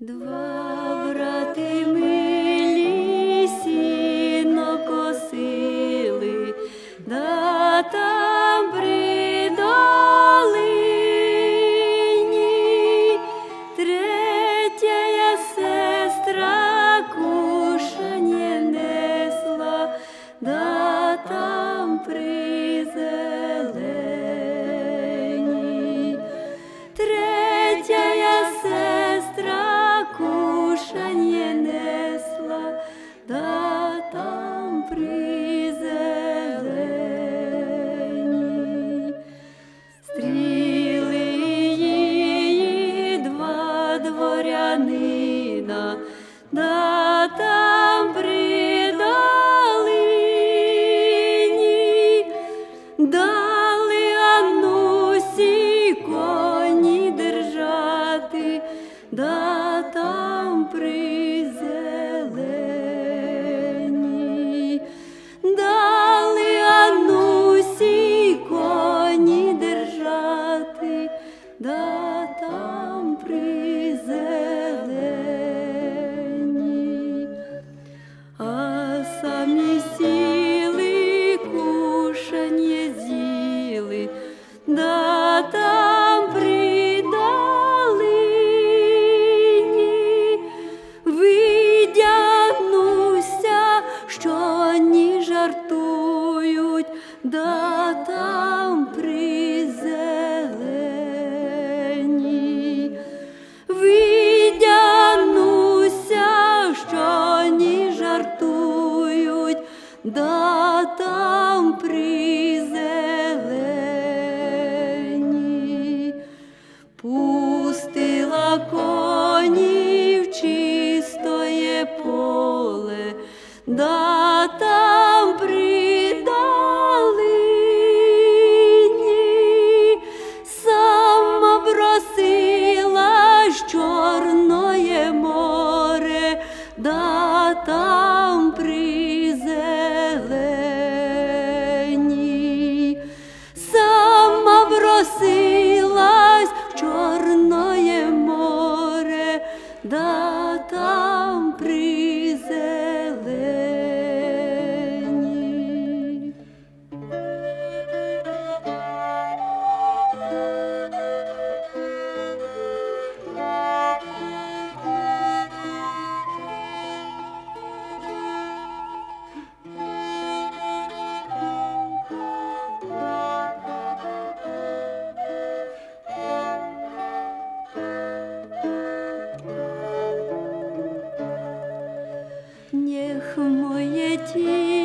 Два. да там при. да там при зелені видянуся, що ні жартують, да там при зелені пустила в чистоє поле. да там моє тіло.